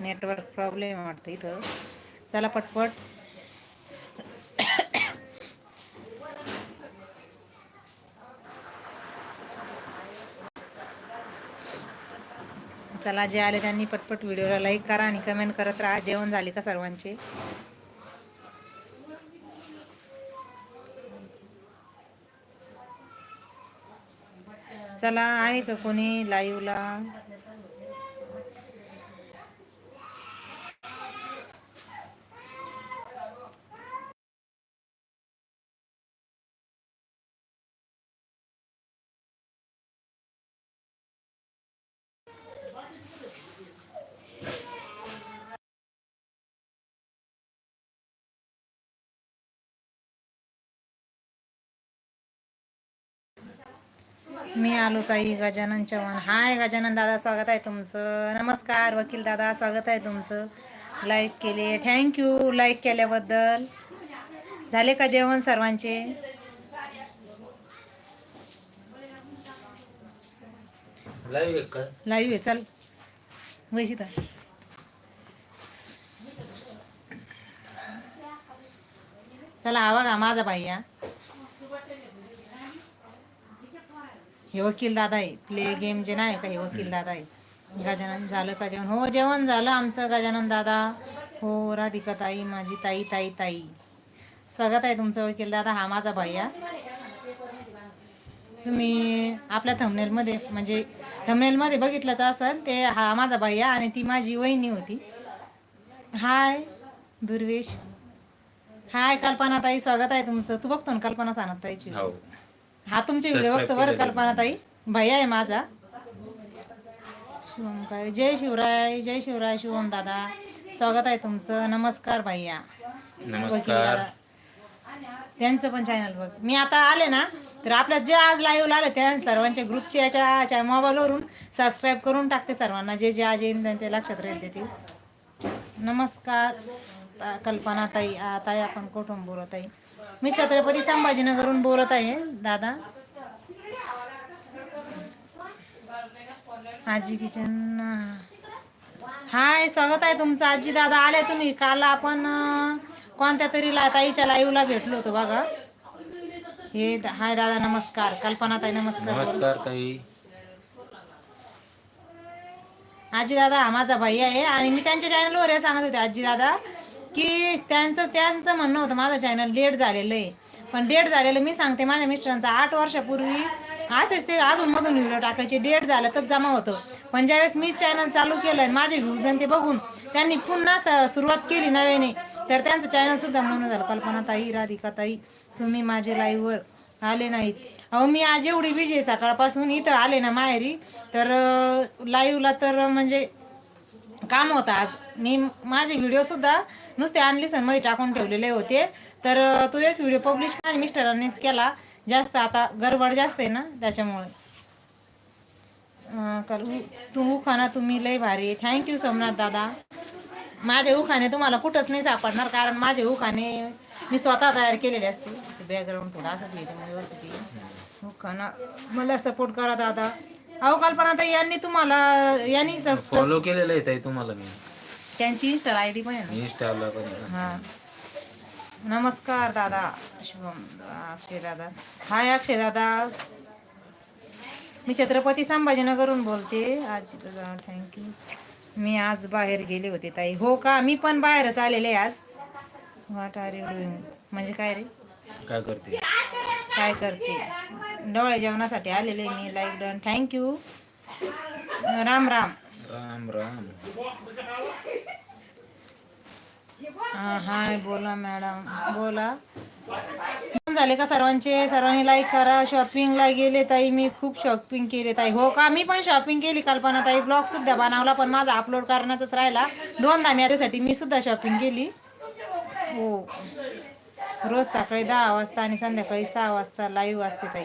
Network problem वाटतं इथं. चला पटपट. चला जे आले त्यांनी पटपट व्हिडिओला लाईक करा आणि कमेंट करत राहा. जेवण झाले का सर्वांचे? चला आहे का कोणी लाईव्हला मी आलो ताई गजानन चव्हाण. हाय गजानन दादा स्वागत आहे तुमचं. नमस्कार वकील दादा स्वागत आहे तुमचं. लाईक केले. थँक्यू लाईक केल्याबद्दल. झाले का जेवण सर्वांचे? लाईव्ह आहे का? चल. वैशिता. चला हा बघा माझा बाई या हे वकील दादा आहे. प्ले गेम जे नाही का हे वकील दादा आहे. गजानन झालं का जेवण? हो जेवण झालं आमचं गजानन दादा. हो राधिका ताई माझी ताई ताई ताई. स्वागत आहे तुमचं वकील दादा. हा माझा भैया तुम्ही आपल्या थमनेलमध्ये म्हणजे थमनेलमध्ये बघितलंच असेल ते हा माझा भैया आणि ती माझी वहिनी होती. हाय दुर्वेश. हाय कल्पना ताई स्वागत आहे तुमचं. तू बघतो ना कल्पना सांगत ताईची हो. हो तुमचे व्हिडिओ बघतो बरं. कल्पना ताई भैया आहे माझा. शिवम काय जय शिवराय जय शिवराय शिवम दादा. स्वागत आहे तुमचं. नमस्कार भैया. नमस्कार. त्यांचं पण चॅनल बघ. मी आता आले ना तर आपल्या जे आज लाईव्ह आले त्या सर्वांच्या ग्रुपचे याच्या मोबाईलवरून सबस्क्राईब करून टाकते सर्वांना. जे जे आज येईल ते लक्षात राहील ते नमस्कार कल्पना ताई आ, ताई आपण कुठून बोलत आहे? मी छत्रपती संभाजीनगरहून बोलत आहे दादा. आजी किचन हाय स्वागत आहे तुमचं. आजी दादा आले तुम्ही. काल आपण कोणत्या तरी ला ताईच्या लाईव्हला भेटलो होतो बघा. हे हाय दादा नमस्कार. कल्पना ताई नमस्कार नमस्कार ताई. आजी दादा हा माझा भाई आहे आणि मी त्यांच्या चॅनलवर हे सांगत होते. आजी दादा की त्यांचं त्यांचं म्हणणं होतं माझं चॅनल लेट झालेलं आहे. पण डेट झालेलं मी सांगते माझ्या मिस्टरांचा आठ वर्षापूर्वी असेच ते अधूनमधून व्हिडिओ टाकायचे. डेट झालं तर जमा होतं. पण ज्यावेळेस मी चॅनल चालू केलं आणि माझे व्ह्यूज आणि ते बघून त्यांनी पुन्हा स- सुरुवात केली नव्याने तर त्यांचं चॅनलसुद्धा म्हणून झालं कल्पनाताई राधिकाताई राधिका ताई तुम्ही माझे लाईव्हवर आले नाहीत. अहो मी आज एवढी बिजी आहे सकाळपासून इथं आले ना माहेरी तर लाईव्हला तर म्हणजे काम होतं आज. मी माझे व्हिडिओसुद्धा नुसते अनलिसनमध्ये टाकून ठेवलेले होते. तर तो एक व्हिडिओ पब्लिश माझ्या मिस्टरांनीच केला. जास्त आता गडबड जास्त आहे ना त्याच्यामुळे. तू उखाना तुम्ही लय भारी. थँक्यू सोमनाथ दादा. माझे उखाणे तुम्हाला कुठंच नाही सापडणार कारण माझे उखाणे मी स्वतः तयार केलेले असते. बॅकग्राऊंड थोडं असंच म्हणजे व्यवस्थित. उखाणा मला सपोर्ट करा दादा. अहो कल्पना यांनी तुम्हाला यांनी फॉलो केलेलं आहे तुम्हाला मी. त्यांची इंस्टा आय डी पण आहे इंस्टाला पण आहे. हा. नमस्कार दादा. शुभम अक्षय दादा. हाय अक्षय दादा. मी छत्रपती संभाजीनगरहून बोलते. आज थँक्यू मी आज बाहेर गेले होते ताई. हो का? मी पण बाहेरच आलेले आहे आज. व्हॉट आर यू डुईंग म्हणजे काय रे? काय करते? काय करते? डोळे जेवणासाठी आलेले मी. Live done thank you Ram Ram. Ram Ram. Hi बोला मॅडम. बोला. झाले का सर्वांचे? सर्वांनी लाईक करा. शॉपिंगला गेले ताई मी खूप शॉपिंग केले ताई. हो का? मी पण शॉपिंग केली कल्पना ताई. ब्लॉग सुद्धा बनवला पण माझा अपलोड करण्याचाच राहिला. दोन दाम्यासाठी मी सुद्धा शॉपिंग केली. हो. रोज सकाळी दहा वाजता आणि संध्याकाळी सहा वाजता लाईव्ह असते ताई.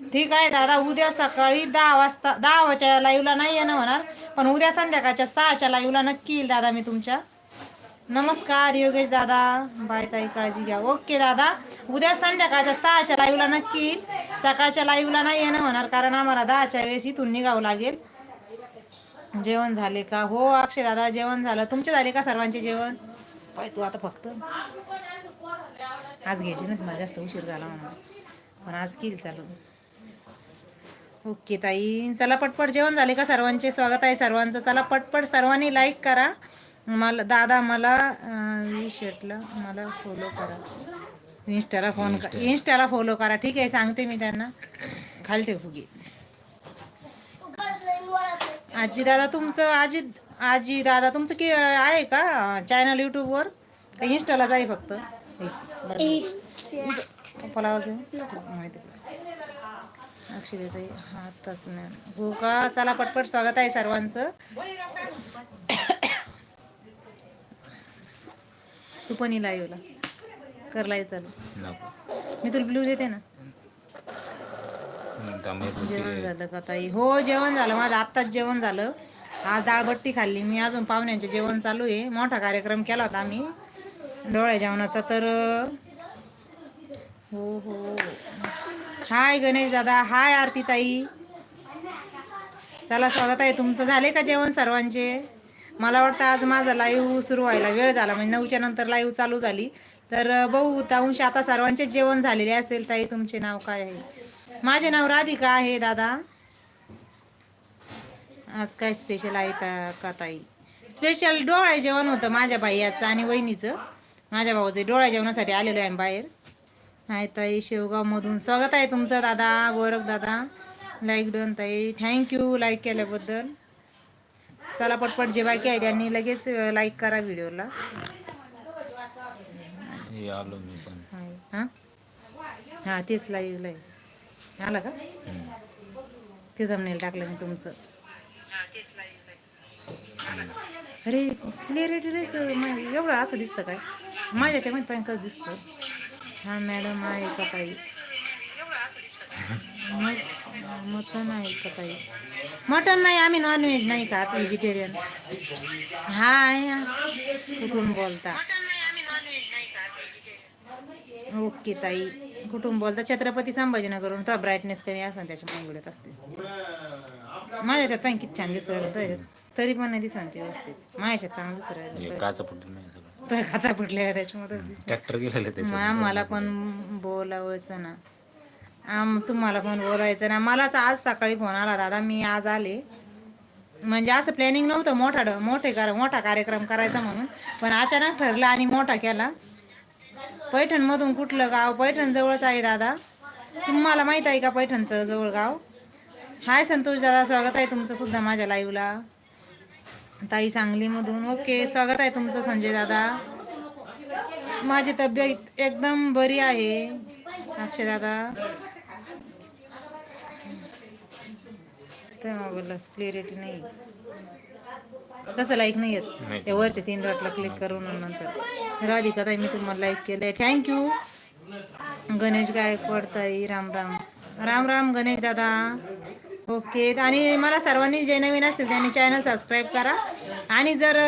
ठीक आहे दादा उद्या सकाळी दहा वाजता दहा वाजच्या लाईव्हला नाही येणं होणार पण उद्या संध्याकाळच्या सहाच्या लाईव्हला नक्की येईल दादा मी तुमच्या. नमस्कार योगेश दादा. बाय ताई काळजी घ्या. ओके दादा उद्या संध्याकाळच्या सहाच्या लाईव्हला नक्की येईल. सकाळच्या लाईव्हला नाही येणं होणार कारण आम्हाला दहाच्या वेळेस इथून निघावं लागेल. जेवण झाले का? हो अक्षय दादा जेवण झालं. तुमचे झाले का सर्वांचे जेवण? पाय तू आता फक्त. आज घ्यायची ना मला जास्त उशीर झाला म्हणून पण आज केली चालू. ओके ताई. चला पटपट जेवण झाले का सर्वांचे? स्वागत आहे सर्वांचं. चला पटपट सर्वांनी लाईक करा. मला दादा मला शर्टला मला फॉलो करा. इन्स्टाला फोन इन्स्टाला फॉलो करा. ठीक आहे सांगते मी त्यांना. खाली ठेव फुगे. आजी दादा तुमचं आजी आजी दादा तुमचं की आहे का चॅनल यूट्यूबवर का इन्स्टालाच आहे फक्त? हे. पप्पाला आवाज देऊ माहिती अक्षय देताई आताच मॅम. हो का? चला पटपट स्वागत आहे सर्वांचं. तू पण येईल लाईव्हला कर लाईव्ह चालू. मी तुला ब्ल्यू देते ना. जेवण झालं का ताई? हो जेवण झालं. माझं आत्ताच जेवण झालं. आज डाळबट्टी खाल्ली. मी अजून पाहुण्यांचे जेवण चालू आहे. मोठा कार्यक्रम केला होता आम्ही. डोळ्या जेवणाचा तर हो हो. हाय गणेश दादा हाय आरती ताई. चला स्वागत आहे. तुमचं झाले का जेवण सर्वांचे? मला वाटतं आज माझा लाईव्ह सुरू व्हायला वेळ झाला म्हणजे नऊच्या नंतर लाईव्ह चालू झाली. तर बहु आता सर्वांचे जेवण झालेले असेल ताई तुमचे नाव काय आहे? माझे नाव राधिका आहे दादा. आज काय स्पेशल आहे ता का ताई? स्पेशल डोळ्या जेवण होतं माझ्या बाईयाचं आणि वहिनीचं. माझ्या भाऊचं डोळ्या जेवणासाठी आलेलो आहे बाहेर. हाय ताई शेवगावमधून स्वागत आहे तुमचं दादा गोरख दादा. लाईक डन ताई. थँक्यू लाईक केल्याबद्दल. चला पटपट जे बाकी आहे त्यांनी लगेच लाईक करा व्हिडिओला. हे आलो मी पण. हाय हां? हां तेच लाईव्ह लाईव्ह आला का? ते जमनेल टाकलं मी तुमचं. अरे क्लिअरिटी रे सर एवढं असं दिसतं काय? माझ्याच्या मध्ये पण कसं दिसतं. हा मॅडम आहे का ताई? मटन आहे का ताई? मटन नाही आम्ही नॉनव्हेज नाही खात व्हेजिटेरियन हाय कुठून बोलता? ओके ताई कुठून बोलता? छत्रपती संभाजीनगरहून. तर ब्राईटनेस कमी असेल त्याच्यामुळे उघडत असते माझ्याच्यात पण किती छान दिसत तरी पण नाही दिसत ते व्यवस्थित. माझ्याच्यात चांगलं दिसत तर खाचा फुटलेला त्याच्यामध्ये ट्रॅक्टर गेलेलं त्याच्यात आम्हाला पण बोलावचं ना. आम तुम्हाला पण बोलायचं ना. मलाच आज सकाळी फोन आला दादा. मी आज आले. म्हणजे असं प्लॅनिंग नव्हतं मोठा ड- मोठे कर मोठा कार्यक्रम करायचा म्हणून. पण अचानक ठरला आणि मोठा केला. पैठणमधून कुठलं गाव? पैठण जवळच आहे दादा. तुम्हाला माहीत आहे का पैठणचं जवळ गाव? हाय संतोष दादा स्वागत आहे तुमचं सुद्धा माझ्या लाईव्हला ताई सांगलीमधून. ओके स्वागत आहे तुमचं संजय दादा. माझी तब्येत एकदम बरी आहे अक्षय दादा. तर मोबाईलला क्लिअरिटी नाही. तसं लाईक नाही. येत. ते वरचे तीन डॉटला क्लिक करून नंतर. राधिका ताई मी तुम्हाला लाईक केलंय. थँक्यू गणेश गायकवाड ताई राम राम. राम राम गणेश दादा. ओके आणि मला सर्वांनी जे नवीन असतील त्यांनी चॅनल सबस्क्राईब करा. आणि जर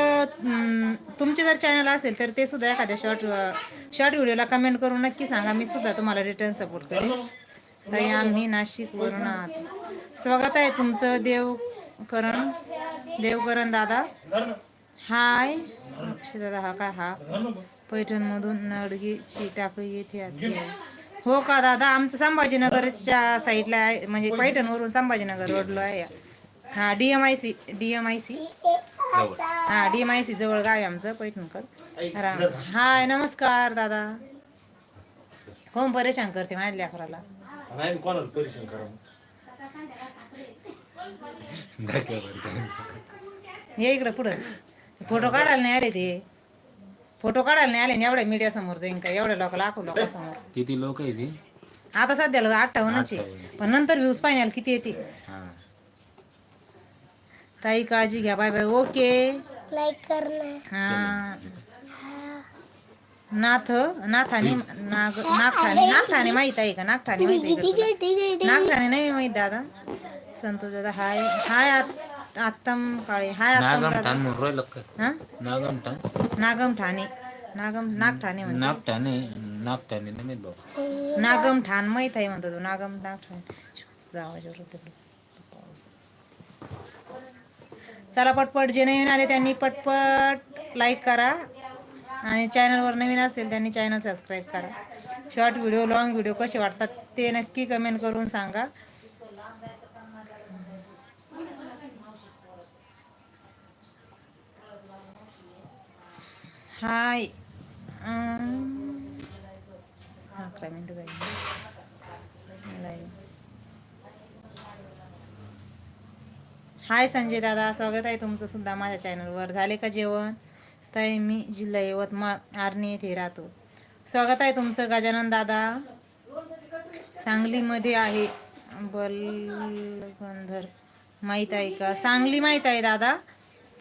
तुमचे जर चॅनल असेल तर ते सुद्धा एखाद्या शॉर्ट शॉर्ट व्हिडिओला कमेंट करून नक्की सांगा. मी सुद्धा तुम्हाला रिटर्न सपोर्ट करेन. ताई आम्ही नाशिकवरून आहात. स्वागत आहे तुमचं देवकरण देवकरण दादा. हाय. दादा हा काय हा. पैठणमधून नडगीची टाकळी येथे आती आहे. हो का दादा? आमचं संभाजीनगरच्या साईडला आहे. म्हणजे पैठणवरून संभाजीनगर रोडलो आहे. हा D M I C D M I C जवळ हा डी एम आय सी जवळ गाव आहे आमचं पैठणकर. राम. हाय नमस्कार दादा. कोण परेशान करते माझ्या लेकराला? नाही कोणाला परेशान करा धक्क्यावर ये इकडं पुढं. फोटो काढायला नाही आले ते. फोटो काढायला नाही आले ना एवढ्या मीडिया समोर जाईन का? एवढ्या लोक लाखो लोकांसमोर किती लोक आहे ती? आता सध्याला अठ्ठावन्नच आहे. पण नंतर व्ह्यूज पाहिजे किती येते हा. ताई काळजी घ्या. Bye bye. ओके. लाईक करणं हा. नाथ नाथाने नाग नागठाणे नागठाणे माहीत आहे का? नागठाणे माहीत आहे का नागठाणे नाही माहीत दादा. संतोष दादा हाय. हाय आत- आत्तम काळे हाय आत्तम नागम दादा ठाण म्हणून राहिलं काय? हा? नागम ठाण. नागम ठाणे. नागम नागठाणे म्हणते. नागठाणे नागठाणे नाही माहीत नागम ठाण माहीत आहे म्हणतो तो. नागम नागठाण जावा तिकडे. चला पटपट जे नवीन आले त्यांनी पटपट लाईक करा. आणि चॅनलवर नवीन असेल त्यांनी चॅनल सबस्क्राईब करा. शॉर्ट व्हिडिओ लॉंग व्हिडिओ कसे वाटतात ते नक्की कमेंट करून सांगा. हाय अं, अकरा मिनटं जाईल हाय संजय दादा स्वागत आहे तुमचं सुद्धा माझ्या चॅनलवर झाले का जेवण ताई मी जिल्हा यवतमाळ आर्णी येथे राहतो स्वागत आहे तुमचं गजानन दादा सांगलीमध्ये आहे बलगंधर माहीत आहे का सांगली माहीत आहे दादा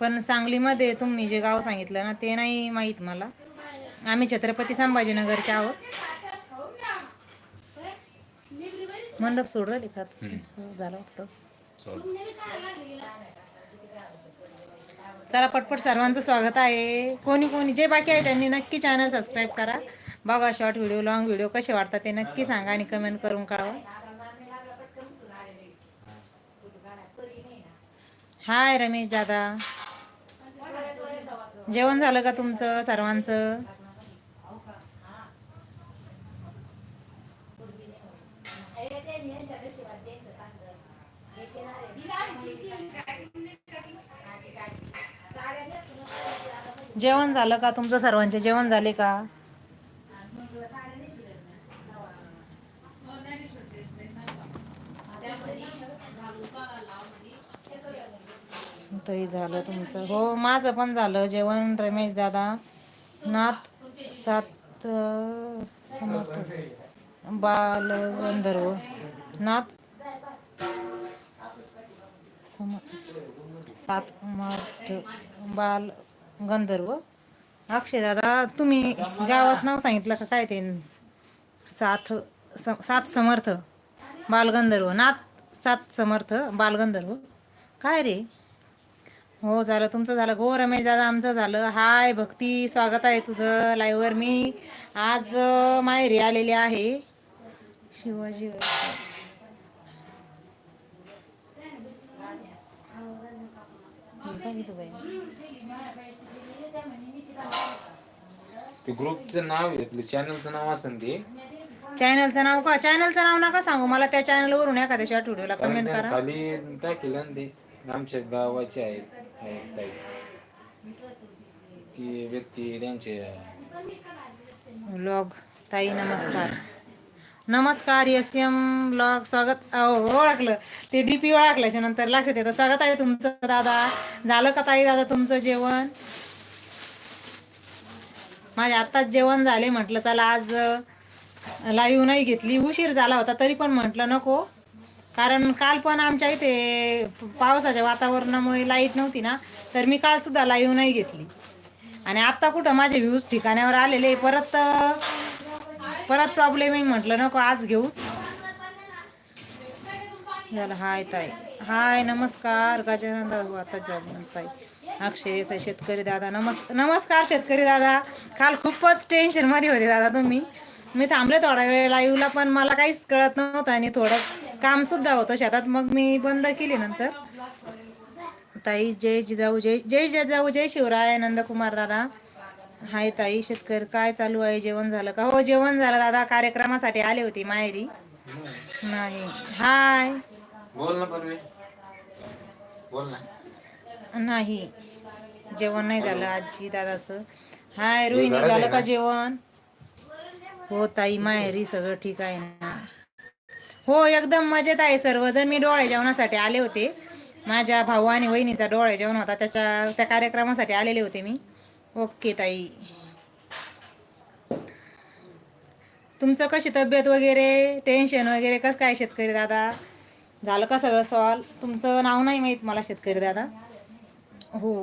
पण सांगलीमध्ये तुम्ही जे गाव सांगितलं ना ते नाही माहीत मला. आम्ही छत्रपती संभाजीनगरचे आहोत. मंडप सोड राहिले झालं वाटतं. चला. पटपट सर्वांचं स्वागत आहे. कोणी कोणी जे बाकी आहे त्यांनी नक्की चॅनल सबस्क्राईब करा. बघा शॉर्ट व्हिडिओ लॉंग व्हिडिओ कसे वाटतात ते नक्की सांगा आणि कमेंट करून कळवा. हाय रमेश दादा. जेवण झालं का तुमचं सर्वांचं? जेवण झालं का तुमचं सर्वांचे? जेवण झाले का? तरी झालं तुमचं. हो माझं पण झालं जेवण. रमेश दादा नाथ सात समर्थ. बालगंधर्व नाथ सम सात मार्च बाल गंधर्व अक्षय दादा तुम्ही गावाचं नाव सांगितलं का? काय ते साथ स- सात समर्थ बालगंधर्व. नाथ सात समर्थ बालगंधर्व. काय रे? हो झालं. तुमचं झालं. हो रमेश दादा आमचं झालं. हाय भक्ती. स्वागत आहे तुझं लाईव्हवर मी आज माहेरी आलेली आहे. शिवाजी? ते ग्रुपचं नाव आपलं. चॅनलचं नाव असेल ते. चॅनलचं नाव का? चॅनलचं नाव नका सांगू. मला त्या चॅनलवरून एखाद्या व्हिडिओला कमेंट करा. खाली टाकेल ना ते. आमच्या गावाचे आहेत. आहेत ताई ती व्यक्ती त्यांचे व्लॉग ताई नमस्कार. नमस्कार एस एम ब्लॉग स्वागत. ओळखलं. ते डीपी ओळखल्याच्या नंतर लक्षात येतं. स्वागत आहे तुमचं दादा. झालं का ताई दादा तुमचं जेवण? माझे आत्ताच जेवण झाले म्हटलं चला आज लाईव्ह नाही घेतली. उशीर झाला होता तरी पण म्हटलं नको. कारण काल पण आमच्या इथे पावसाच्या वातावरणामुळे लाइट नव्हती ना तर मी काल सुद्धा लाईव्ह नाही घेतली. आणि आत्ता कुठं माझे व्ह्यूज ठिकाण्यावर आलेले परत परत प्रॉब्लेम आहे म्हटलं नको आज घेऊ. झालं हाय ताई. हाय नमस्कार. गजानन दादा आता आताच झालं ताई. अक्षय देसाई शेतकरी दादा नमस् नमस्कार शेतकरी दादा. काल खूपच टेन्शनमध्ये होते दादा तुम्ही. मी थांबले थोडा वेळ लाईव्हला पण मला काहीच कळत नव्हतं आणि थोडं कामसुद्धा होतं शेतात. मग मी बंद केली नंतर. ताई जय जिजाऊ जय जय जिजाऊ जय शिवराय नंदकुमार दादा. हाय ताई शेतकरी काय चालू आहे? जेवण झालं का? हो जेवण झालं दादा. कार्यक्रमासाठी आले होते माहेरी. नाही. हाय. बोल ना बोल ना. नाही. जेवण नाही झालं आजी दादाचं. हाय रोहिणी झालं का जेवण? हो ताई माहेरी सगळं ठीक आहे ना? हो एकदम मजेत आहे सर्वजण. मी डोळे जेवणासाठी आले होते. माझ्या भाऊ आणि वहिनीचा डोळे जेवण होता. त्याच्या त्या कार्यक्रमासाठी आलेले होते मी. ओके ताई. तुमचं कशी तब्येत वगैरे? टेन्शन वगैरे? कसं काय शेतकरी दादा? झालं का सगळं सॉल्व तुमचं नाव नाही माहीत मला शेतकरी दादा. हो.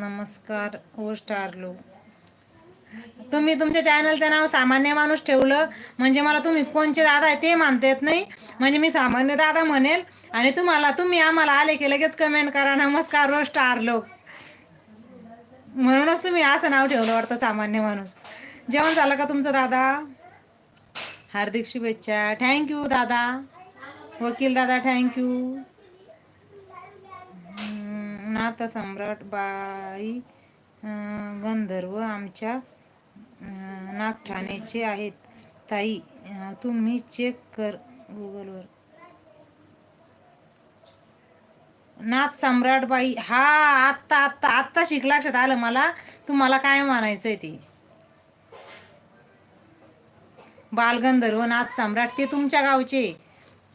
नमस्कार हो ओ स्टारलो. तुम्ही तुमच्या चॅनलचं नाव सामान्य माणूस ठेवलं म्हणजे मला तुम्ही कोणचे दादा आहे ते मानता येत नाही. म्हणजे मी सामान्य दादा म्हणेल आणि तुम्हाला तुम्ही आम्हाला आले की लगेच कमेंट करा नमस्कार हो ओ स्टार लोक म्हणूनच तुम्ही असं नाव ठेवलं वाटतं सामान्य माणूस. जेवण झालं का तुमचं दादा? हार्दिक शुभेच्छा. थँक्यू दादा. वकील दादा थँक्यू नाथ सम्राट बाई गंधर्व आमच्या नागठाण्याचे आहेत. ताई तुम्ही चेक कर गुगलवर नाथ सम्राट बाई हा आत्ता आत्ता आत्ता शिक लक्षात आलं मला. तुम्हाला काय म्हणायचंय ते? बालगंधर्व नाथ सम्राट ते तुमच्या गावचे.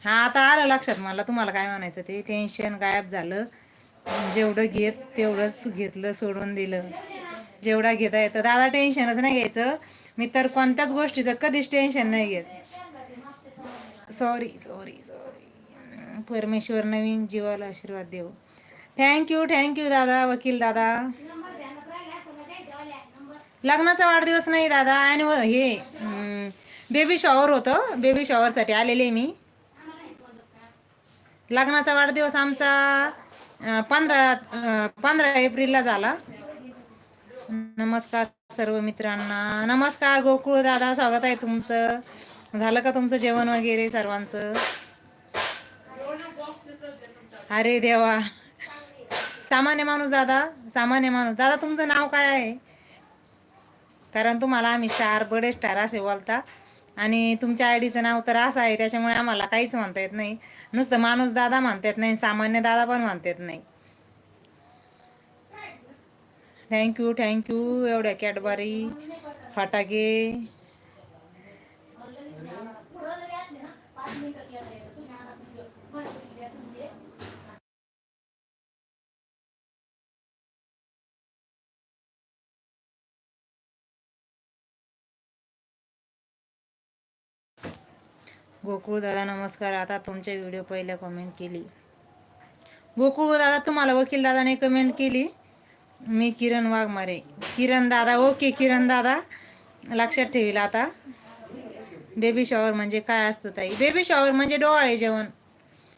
हा आता आलं लक्षात मला. तुम्हाला काय म्हणायचं ते? टेन्शन गायब झालं. जेवढं घेत तेवढंच घेतलं सोडून दिलं. जेवढा घेता येतं दादा टेन्शनच नाही घ्यायचं. मी तर कोणत्याच गोष्टीचं कधीच टेन्शन नाही घेत. सॉरी सॉरी सॉरी परमेश्वर नवीन जीवाला आशीर्वाद देव थँक्यू थँक्यू दादा वकील दादा. लग्नाचा वाढदिवस नाही दादा आणि हे बेबी शॉवर होतं. बेबी शॉवरसाठी आलेले मी. लग्नाचा वाढदिवस आमचा पंधरा पंधरा एप्रिलला झाला. नमस्कार सर्व मित्रांना. नमस्कार गोकुळ दादा स्वागत आहे तुमचं. झालं का तुमचं जेवण वगैरे सर्वांचं? अरे देवा. सामान्य माणूस दादा सामान्य माणूस. दादा तुमचं नाव काय आहे? कारण तुम्हाला आम्ही स्टार बडे स्टार असे बोलता. आणि तुमच्या आय डीचं नाव तर असं आहे त्याच्यामुळे आम्हाला काहीच म्हणता येत नाही. नुसतं माणूस दादा म्हणता येत नाही सामान्य दादा पण म्हणता येत नाही. थँक्यू थँक्यू एवढ्या कॅडबरी फटाके. गोकुळ दादा नमस्कार. आता तुमच्या व्हिडिओ पहिल्या कमेंट केली. गोकुळ दादा तुम्हाला वकील दादाने कमेंट केली. मी किरण वाघमारे. किरण दादा ओके किरण दादा. लक्षात ठेवील आता. बेबी शॉवर म्हणजे काय असतं ताई? बेबी शॉवर म्हणजे डोहाळे जेवण.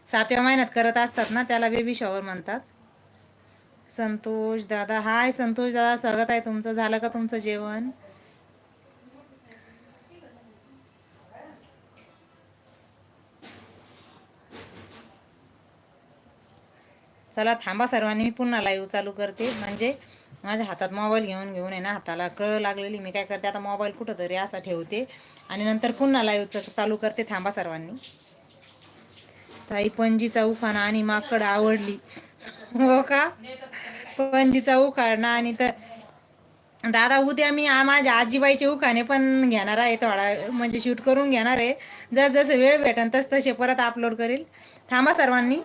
सातव्या महिन्यात करत असतात ना त्याला बेबी शॉवर म्हणतात. संतोष दादा हाय संतोष दादा. स्वागत आहे तुमचं. झालं का तुमचं जेवण? चला थांबा सर्वांनी मी पुन्हा लाईव्ह चालू करते. म्हणजे माझ्या हातात मोबाईल घेऊन घेऊन आहे ना हाताला कळ लागलेली. मी काय करते आता मोबाईल कुठं तरी असा ठेवते. आणि नंतर पुन्हा लाईव्ह चालू करते. थांबा सर्वांनी. ताई पणजीचा उखाणा आणि माकड आवडली. हो का? पणजीचा उखाणा आणि तर दादा उद्या मी आ- माझ्या आजीबाईचे उखाणे पण घेणार आहे. थोडा म्हणजे शूट करून घेणार आहे. जसजसं वेळ भेटेल तस तसे परत अपलोड करेल. थांबा सर्वांनी.